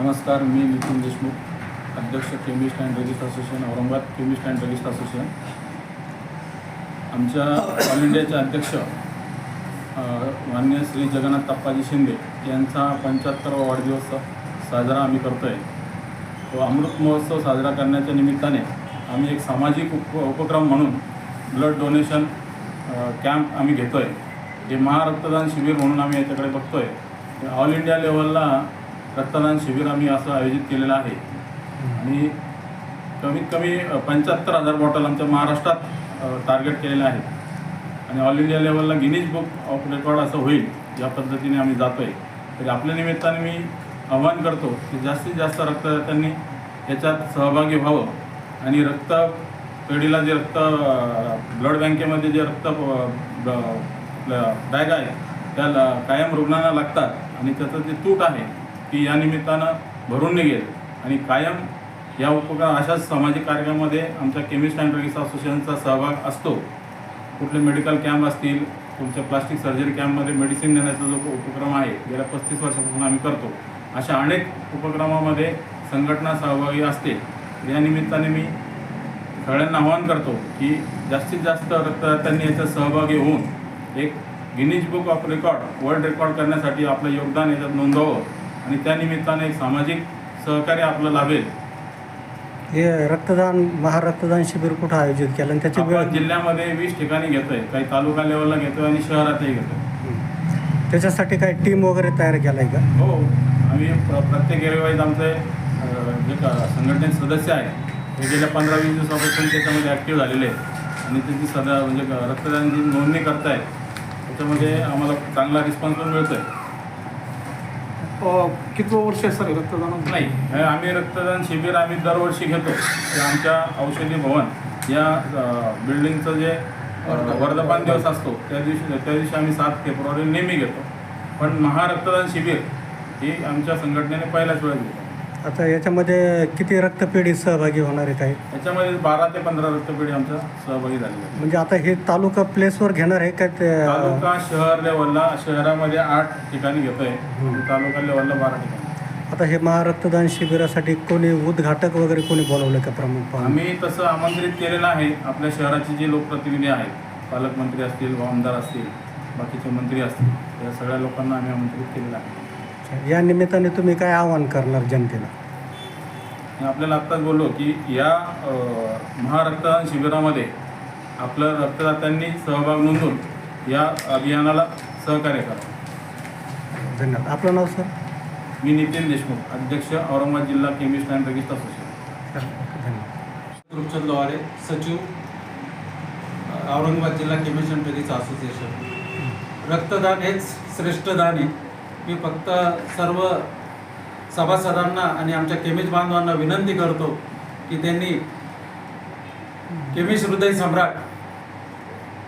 नमस्कार मी नितीन देशमुख अध्यक्ष chemist and druggist association Aurangabad chemist and druggist association. आमच्या ऑल इंडियाचे अध्यक्ष मान्य श्री जगन्नाथ तप्पाजी शिंदे यांचा पंच्याहत्तरावा वाढदिवस साजरा आम्ही करतो आहे तो अमृत महोत्सव साजरा करण्याच्या निमित्ताने आम्ही एक सामाजिक उप उपक्रम म्हणून ब्लड डोनेशन कॅम्प आम्ही घेतो आहे हे महारक्तदान शिबिर म्हणून आम्ही याच्याकडे बघतो आहे ऑल इंडिया लेवलला रक्तदान शिबिर आम्ही असं आयोजित केलेलं आहे. आणि कमीत कमी पंच्याहत्तर हजार बॉटल आमच्या महाराष्ट्रात टार्गेट केलेलं आहे आणि ऑल इंडिया लेवलला गिनीज बुक ऑफ रेकॉर्ड असं होईल या पद्धतीने आम्ही जातो आहे तरी आपल्या निमित्ताने मी आवाहन करतो की जास्तीत जास्त रक्तदात्यांनी याच्यात सहभागी व्हावं. आणि रक्त पेढीला जे रक्त ब्लड बँकेमध्ये जे रक्त बॅग आहे त्याला कायम रुग्णांना लागतात आणि त्याचं जे तूट आहे ती या निमित्तानं भरून निघेल. आणि कायम या उपक्रम अशाच सामाजिक कार्यक्रमामध्ये आमच्या केमिस्ट अँड रगिस्ट असोसिएशनचा सहभाग असतो. कुठले मेडिकल कॅम्प असतील तुमच्या प्लास्टिक सर्जरी कॅम्पमध्ये मेडिसिन देण्याचा जो उपक्रम आहे गेल्या पस्तीस वर्षापासून आम्ही करतो. अशा अनेक उपक्रमामध्ये संघटना सहभागी असते. या निमित्ताने मी सगळ्यांना आवाहन करतो की जास्तीत जास्त रक्तदात्यांनी याच्यात सहभागी होऊन एक Guinness book of record world record करण्यासाठी आपलं योगदान याच्यात नोंदवावं. आणि त्या निमित्ताने एक सामाजिक सहकार्य आपलं लाभेल. हे रक्तदान महारक्तदान शिबिर कुठं आयोजित केलं? आणि त्याची वेळ आपण जिल्ह्यामध्ये वीस ठिकाणी घेतोय. काही तालुका लेवलला घेतोय आणि शहरातही घेतोय. त्याच्यासाठी काय टीम वगैरे तयार केलाय का? हो. आम्ही प्र- प्रत्येक एरियावाईज आमचे अं, जे का संघटनेचे सदस्य आहे ते गेल्या पंधरा वीस दिवसापासून त्याच्यामध्ये ॲक्टिव्ह झालेले आहेत. आणि त्यांची सदा म्हणजे क- रक्तदानाची नोंदणी करतायत त्याच्यामध्ये आम्हाला चांगला रिस्पॉन्स पण मिळतोय. कितवं वर्ष आहे सर रक्तदान? नाही हे आम्ही रक्तदान शिबिर आम्ही दरवर्षी घेतो. ते आमच्या औषधी भवन या बिल्डिंगचं जे अं, वर्धमान दिवस असतो त्या दिवशी त्या दिवशी आम्ही सात फेब्रुवारी नेहमी घेतो. पण महारक्तदान शिबिर ही आमच्या संघटनेने पहिल्याच वेळेस घेतो आता याच्यामध्ये किती रक्तपेढी सहभागी होणार आहेत आहे याच्यामध्ये बारा ते पंधरा रक्तपेढी आमच्या सहभागी झालेल्या आहेत. म्हणजे आता हे तालुका प्लेसवर घेणार आहे का ते? तालुका शहर लेवलला शहरामध्ये आठ ठिकाणी घेतोय. आणि तालुका लेवलला बारा ठिकाणी. आता हे महारक्तदान शिबिरासाठी कोणी उद्घाटक वगैरे कोणी बोलवलं का प्रमुख पाहुणे? आम्ही तसं आमंत्रित केलेलं आहे. आपल्या शहराचे जे लोकप्रतिनिधी आहेत पालकमंत्री असतील व आमदार असतील बाकीचे मंत्री असतील या सगळ्या लोकांना आम्ही आमंत्रित केलेलं आहे. या निमित्ताने तुम्ही काय आवाहन करणार जनतेला? आपल्याला आत्ताच बोललो की या महारक्तदान शिबिरामध्ये आपलं रक्तदात्यांनी सहभाग नोंदवून या अभियानाला सहकार्य करा. धन्यवाद. आपलं नाव सर? मी नितीन देशमुख अध्यक्ष औरंगाबाद जिल्हा केमिस्ट अँड रजिस्ट असोसिएशन धन्यवाद. रुपचंद लोहारे सचिव औरंगाबाद जिल्हा केमिस्ट अँड टेरिस असोसिएशन. रक्तदान हेच श्रेष्ठ दान आहे. मी फक्त सर्व सभासदांना आणि आमच्या केमिस्ट बांधवांना विनंती करतो की त्यांनी केमिस्ट हृदय सम्राट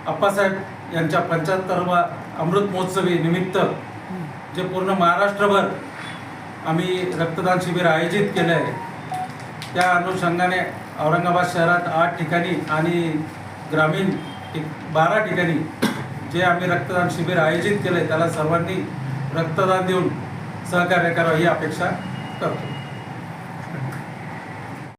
अप्पासाहेब यांच्या पंच्याहत्तरवा अमृत महोत्सवी निमित्त जे पूर्ण महाराष्ट्रभर आम्ही रक्तदान शिबिर आयोजित केले आहे त्या अनुषंगाने औरंगाबाद शहरात आठ ठिकाणी आणि ग्रामीण बारा ठिकाणी जे आम्ही रक्तदान शिबिर आयोजित केलं आहे त्याला सर्वांनी रक्तदान देऊन सहकार्य करावं ही अपेक्षा करतो.